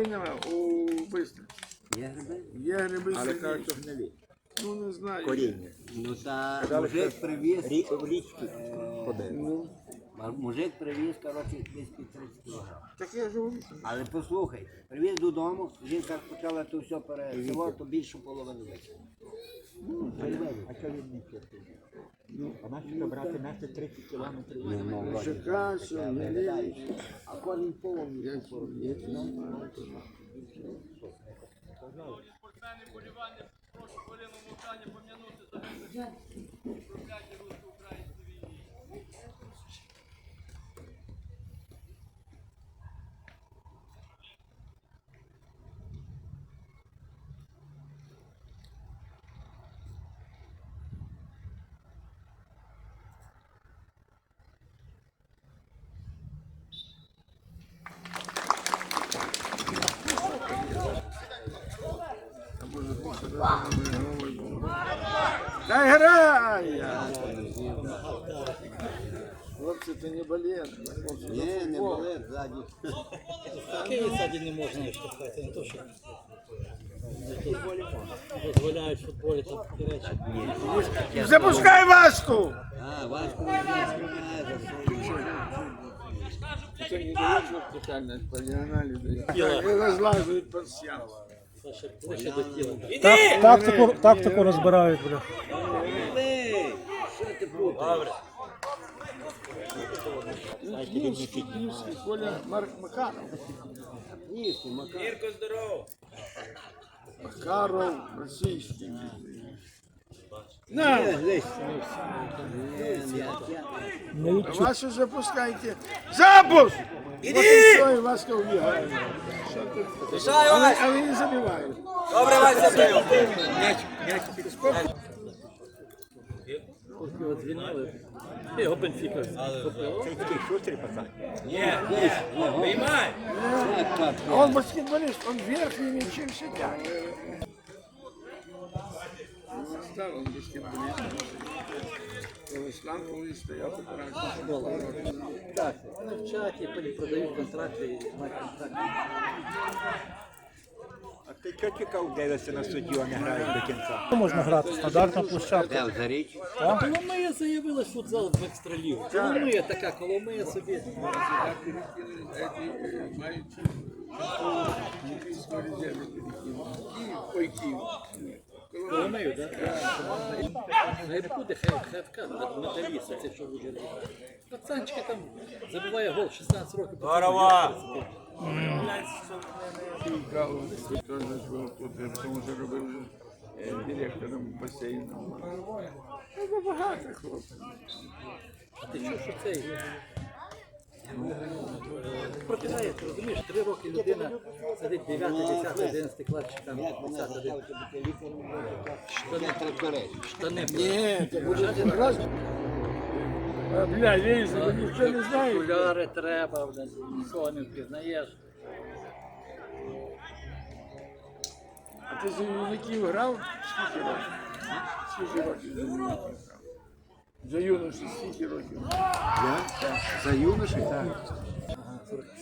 Нема у бистриці. Є гриби? Є гриби Але кажуть, що гнилі. Ну не знаю. Коріння. Ну та мужик привіз. В річки. Ну, а Мужик привіз, коротше, десь під 30 кг. так я ж говорю. Але послухай, привіз додому, жінка почала то все пересело, то більшу половину викинула. Ну. А що він не чистий? А наші брати нести 30 кілометрів. Мужика, що, гнилі. А корінь повний. Я я Спортсмени болівання, прошу хвилину мовчання пом'янути загиблих прокляті русько-українській війні. Дай грай! Хлопці, ти не болен. Хлопці, Ні, не болить ззаді. Київ саді не можна штовхати, не то що дозволяють в футболі такі речі. Запускай Ваську! А, важко не розлазують. Так, тактику, тактику розбирають, бля. Що ти путаєш? Київський, київський Коля Мар- Макаров. Ні, Макар. Макаров, російський. На, відчу... Вашу запускайте. Запуск! Іди! От і все, і Васька вбігає. Але, не забивають. Поки його звільнили, його Бенфіка купила. Такий шустрий пацан. Так, так. А он баскетболист, он верхними чем себя. Стал он баскетболист. Ислам стоял Так, вони вчать і потім продають контракти і мають контракти. А ти чого на суддю, а не до кінця? Можна грати стандартна площадка. Коломия заявила футзал в екстралігу. Коломия така, Коломия собі. Коломию, так? Хай буде, хай, хай це що буде. Пацанчика там забиває гол 16 років. Здорово! Цікаво. Тут, я тому що робив е, директором басейну. Ну, багато хлопців. Ти що, що цей? Прокидає, ти розумієш, три роки людина сидить 9, 10, 11 клас, чи там 10, 11. Штани. Штани. Ні, це буде раз. Бля, вийшло, ніхто не знає. Окуляри треба, блядь, нікого не впізнаєш. А ти за юнаків грав? Скільки років? Скільки років за юнаків грав? За юноші скільки років? Я? За юноші? Так.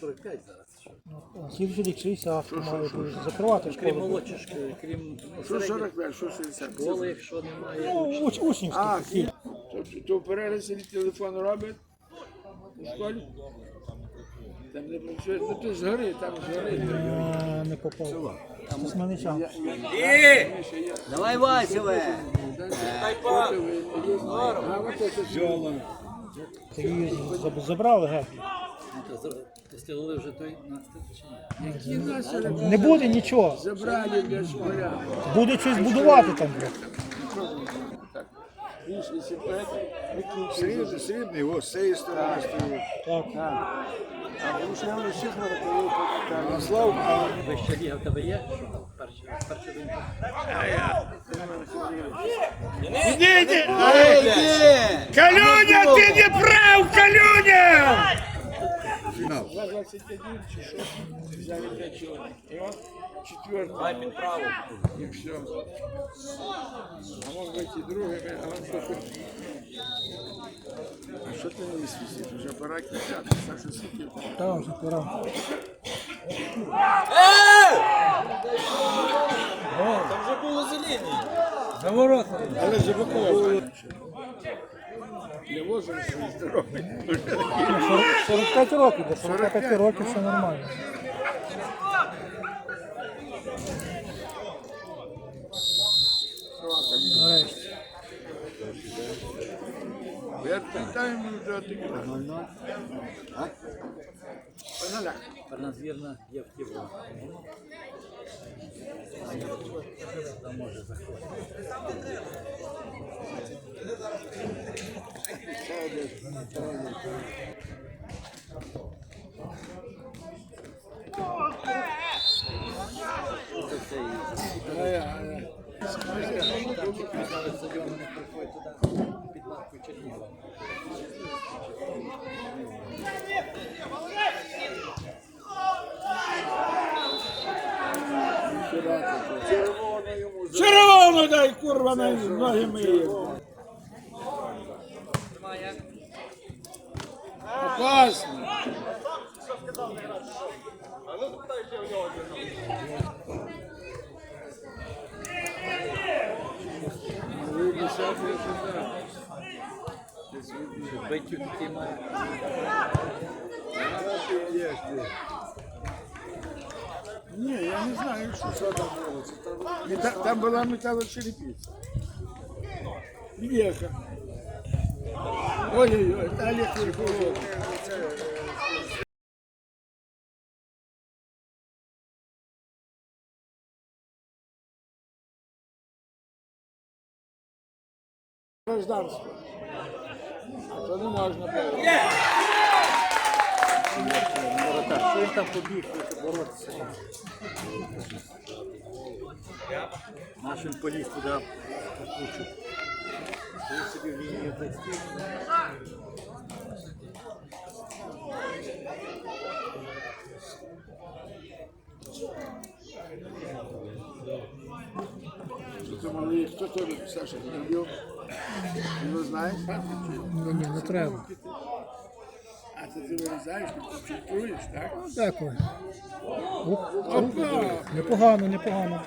45 зараз. рік 60 має закривати Крім школу. молодших, крім ну, Що середніх 45, що 60? школи, якщо немає. Ну, учнівські А, такі. То, то перерисі телефон робить у школі? Там не працює, ну ти згори, там згори. Е, Не попав. З Хмельнича. Давай, Василе! Її заб- забрали геть. Ну, стілили вже той наступ чи ні? Не буде нічого. Забрали для школя. Буде щось будувати там. Вийшли сіпети, Срібний, срібний, ось з цієї сторони стоїть. Так. а вже всіх на рукаву. Наслав, а Вища ліга в тебе є? Що там? Іди, іди! Калюня, ти не прав, Калюня! За 21 чи що, взяли 5 чоловік. І от четвертий. Під право. І все. А може бути і другими, а он що? А що ти не свісиш? Вже пора кінчати, Саша скільки там? Та вже пора. Але Жабакова. Не возраст, а здоровий. 45 років, до 45 років все нормально. Перший тайм вже отиграв. 0-0. А? Пеналяк. Пернадвірна є в Києві. Там може заходити. Стадіон не приходить туди під лавку Чернігова. Червоно дай, курва, на ноги миє. Опасно. Видно, що це сюди. Битю такі має. Ні, я не знаю, що, там було. Це там- Там була металочерепиця. Веха. Ой-ой-ой, Олег Верховод. Гражданство. То не можна було. Що він там побіг боротися? Наш він поліз туди в кучу. Стоїть собі в лінії зайти. Це малий, хто це Саша любив? Його знаєш? Ні, ні, не треба. А це ти вирізаєш, фільтруєш, так? Дякую. Непогано, непогано.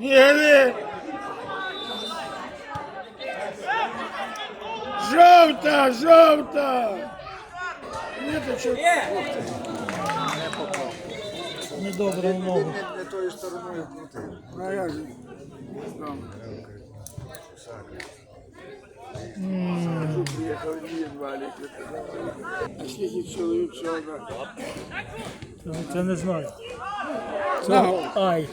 Ні, Жовта, жовта! Недобре в ногу. Не тою стороною крутив. Ну, як же? Там. Скажу, приїхав Ільїн Валік. А скільки чоловік всього? Це- Це не знаю. Нагов. Ай.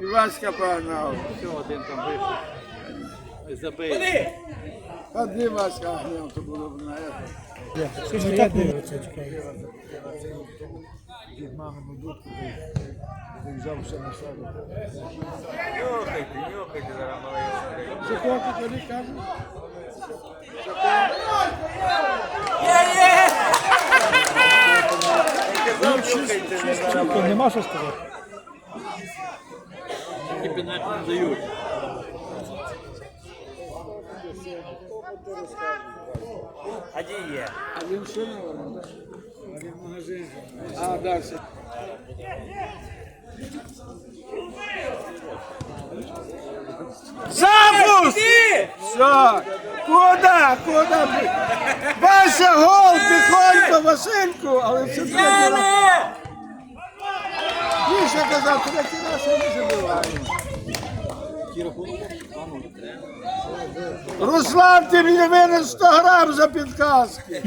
І погнав. Все, один там вийшов. І забив. Одни Васька гнев, то було б на. Що ж дивиться, чекай. Від мамину дудку взяв все на себе. За кого ти тоді кажеш? Нема що сказати. Тільки пенальті не дають. А він що не ворог? А він в магазині. А, далі. Запуск! Все! Куда? Куда? Вася гол, тихонько, Васильку, але все таки. Міша казав, третій раз я не забиваю. Руслан, ти мені винен 100 грам за підказки.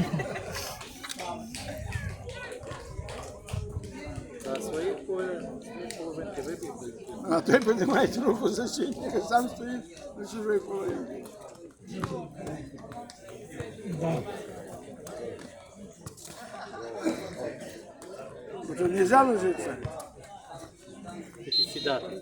А той піднімає руку защитника, сам стоїть на чужій половині. Тут нельзя ложиться? Сідати.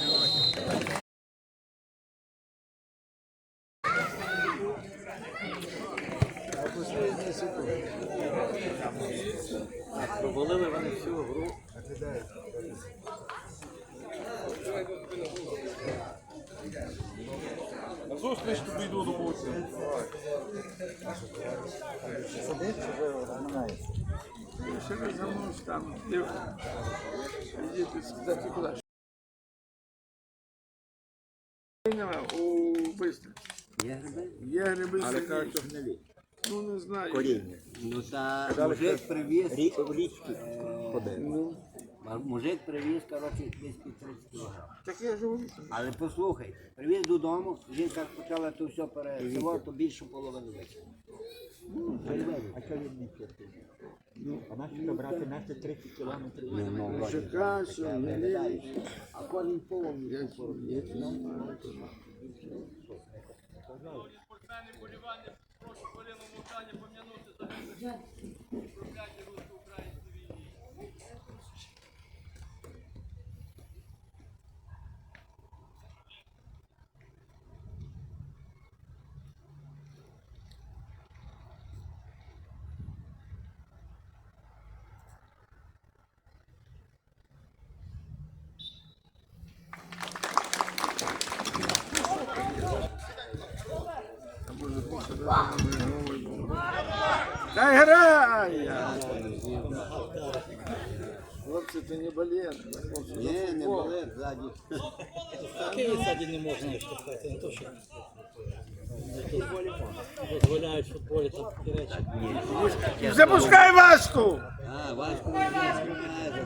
Провалили вони всю гру. Зустріч тобі йду до вулиці. Ще не замовився там. Їдете сказати куди. Нема бистрі. Є гриби? Є гриби. Але кажуть, що гнилі. Ну не знаю. Коріння. Ну та мужик привіз. Рі- В річки ходили. Ну, а Мужик привіз, коротше, десь під 30 кілограм. так я живу. Але послухай, привіз додому, жінка почала то все пересело, то більшу половину. Ну. А що він не чистий? А то брати нести 30 кілометрів? Що гнилі. А кожен повністю. Спортсмени болівання, прошу хвилину мовчання пом'янути загиблих Ти не болен. Ні, не болить ззаді. Київ саді не можна штовхати, не то що. Дозволяють в футболі там такі речі. Запускай Ваську! А, важко не знає за.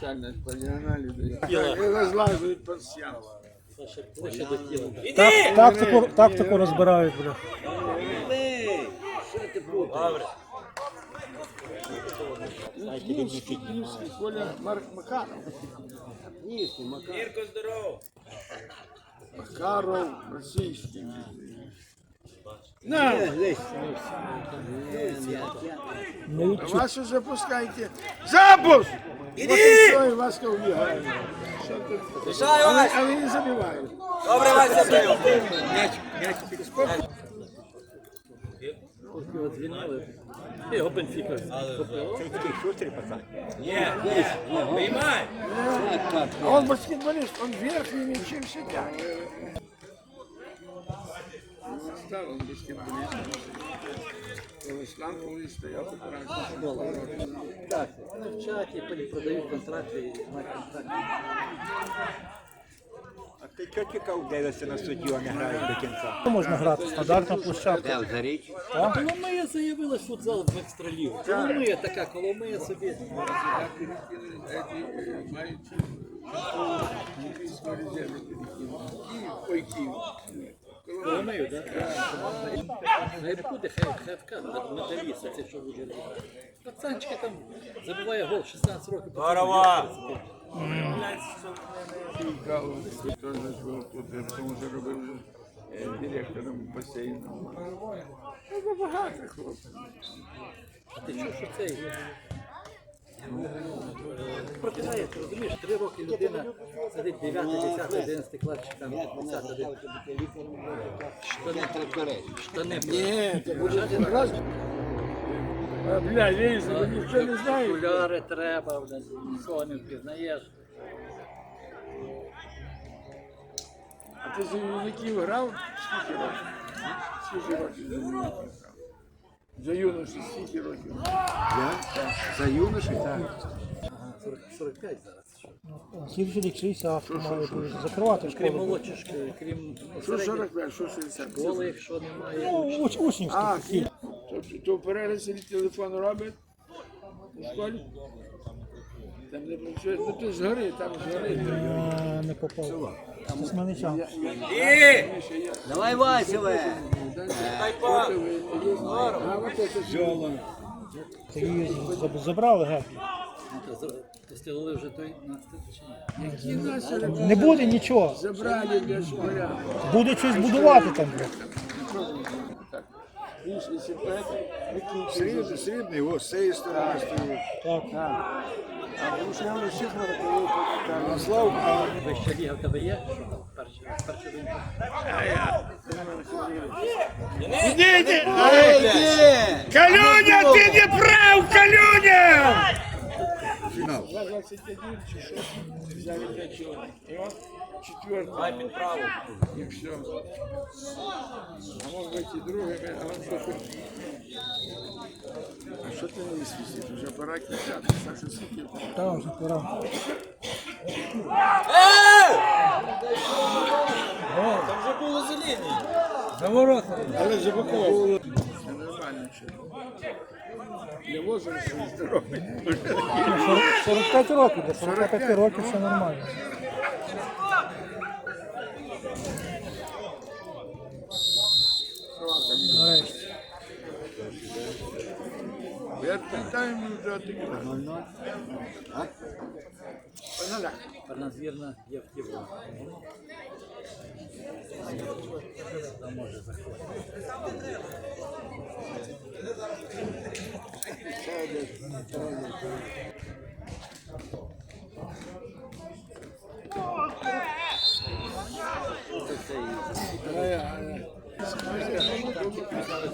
Це не дають. І розлазують по. Це. Так, тактику, тактику розбирають, бля. Що ти путаєш? Київський, київський, Коля Мар- Макаров. Ні, ти Макар. Макаров, російський. На, Не відчу... Вашу запускайте. Запуск! Іди! Вот і все, і Васька вбігає. Але, але не забивають. Поки його звільнили. Його Бенфіка. Це шустрий пацан. Так, так. А он баскетболист, он он колись стояв тут. Так, вони вчать і продають контракти і мають контракти. А ти чекав, дивишся на суддю, а не граєш до кінця? Можна грати, стандартна площадка. Де в заріч? Коломия заявила футзал в екстралігу. Коломия така, Коломия собі. Коломию, так? Хай буде, хай вкаже, це що буде. Пацанчики там забиває гол 16 років. Здорово! Цікаво. Хто ж тут, тому що робив е, директором басейну. Ну, багато хлопців. А ти що, що цей? Прокидає, ти розумієш, три роки людина сидить 9, 10, 11 клас, чи там 10, 11. Штани, штани. Ні, це буде раз. А, Бля, вийшло, ніхто не знає. Окуляри треба, блядь, нікого не впізнаєш. А ти за юнаків грав? Скільки років? Скільки років за юнаків грав? За юноші скільки років? Я? За юноші? Так. 45 зараз. Слідчий рік 60 має закривати Крім школу. молодших, шкіл, крім Що середніх 45, що 60? школи, якщо немає. Ну, уч, учнівські А. то, то перерисі телефон робить у школі? Там не працює, ну ти згори, там згори. Е, Не попав. З мене час. Давай, Василе. Її заб- забрали геть. Ну, то то стілили вже той наступ чи ні? Не буде нічого. Забрали для школя. Буде щось будувати там. Вийшли сіпети, Срібний, срібний, ось з цієї сторони стоїть. Так. А Рушневу всіх нарахував капітан. Слав, Вища ліга в тебе є? Перша, перша ліга. Іди, іди! Калюня, ти не прав, Калюня! Фінал. 21 чи що? Взяли 5 чоловік. І от четвертий. Під право. І все. А може бути і другими, а он що тут? А що ти не свісить? Вже пора кінчати. Саша скільки? Та вже пора. За ворота. Але же Бакова. Це нормально ще. Я возраст здоровий. 45 років, до 45 років все нормально. Я питаю, ми вже таки. Пернадвірна є в Києві. Там може заходити.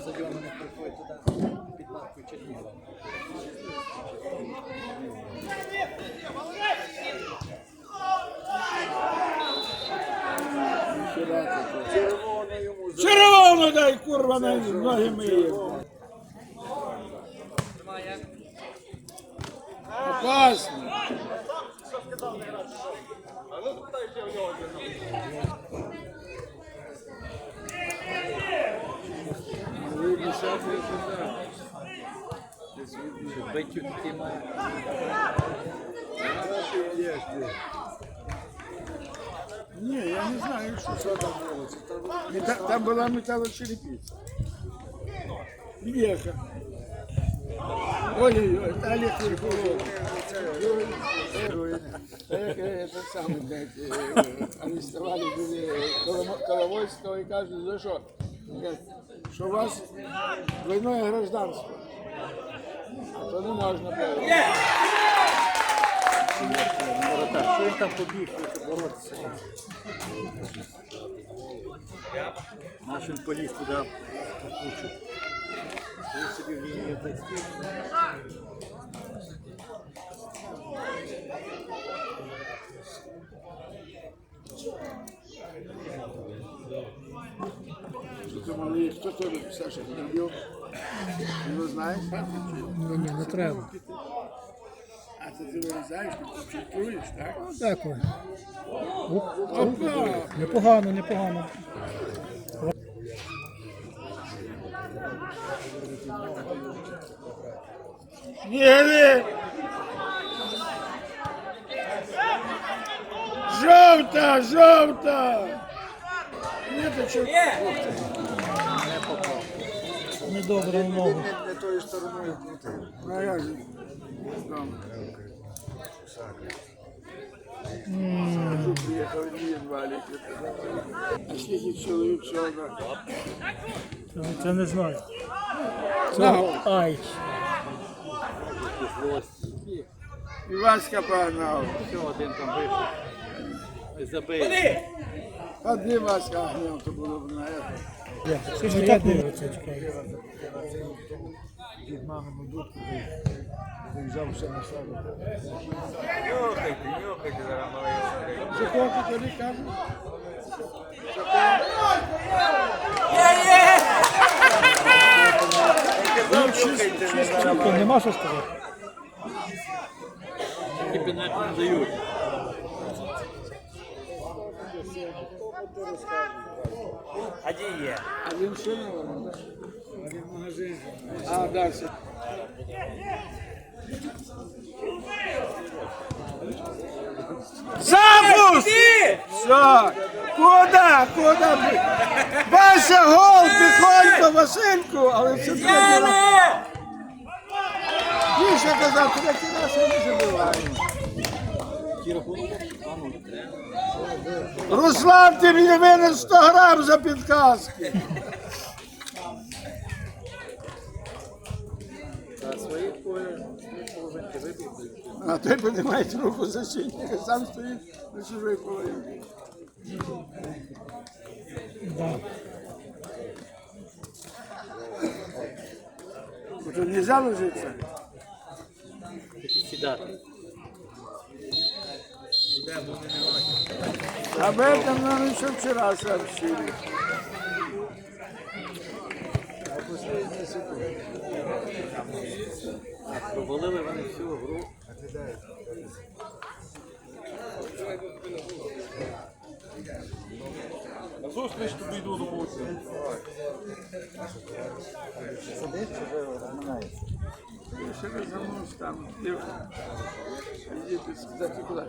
Стадіон не приходить туди. Червоно дай, курва, на ноги миє. Опасно. Видно, туди. Десь видно. Биттю такий має. Ні, я не знаю, що, що там було. Це там, мета- там була металочерепиця. Веха. Ой-ой-ой, это Олег Верховод. Это самое, знаете, э, арестовали были Коломо- Коломойского и каждый за что? Говорят, Что у вас двойное гражданство. То не можна було. Що він там побіг боротися? Наш він поліз туди в кучу. Він собі в лінію зайшов. Хто тебе Саша не? Його знаєш? Ні, ні, не треба. А це ти вирізаєш, ти фільтруєш, так? Дякую. Опа! Непогано, непогано. Ні, Жовта, жовта! Недобре в ногу. Не тою стороною крутив. Ну, а як же? Там. Скажу, приїхав він валік. А скільки чоловік чорна? Це, не знаю. Це, ай. І погнав. Ще один там вийшов. І забив. Один Васька гнев, то було б на це. Як? Дивиться. Від мамину дудку ти взяв все на себе. Нюхайте, нюхайте, зараз малий. Кого ти тоді кажеш? Нема що сказати. Тільки пенальті не дають. А де є? А він не воно? А він в магазині. А, далі. Запуск! Все! Куда? Куда? Вася гол! Тихонько, Васильку! Але все таке. Більше казав, третій раз я не забиваю. Руслан, ти мені винен 100 грам за підказки. А той піднімає руку защитника, сам стоїть на чужій половині. Тут нельзя ложиться? Сідати. Об этом нам еще вчера сообщили. Провалили вони всю гру. Я ще розвернусь там. Ідіть сказати куди.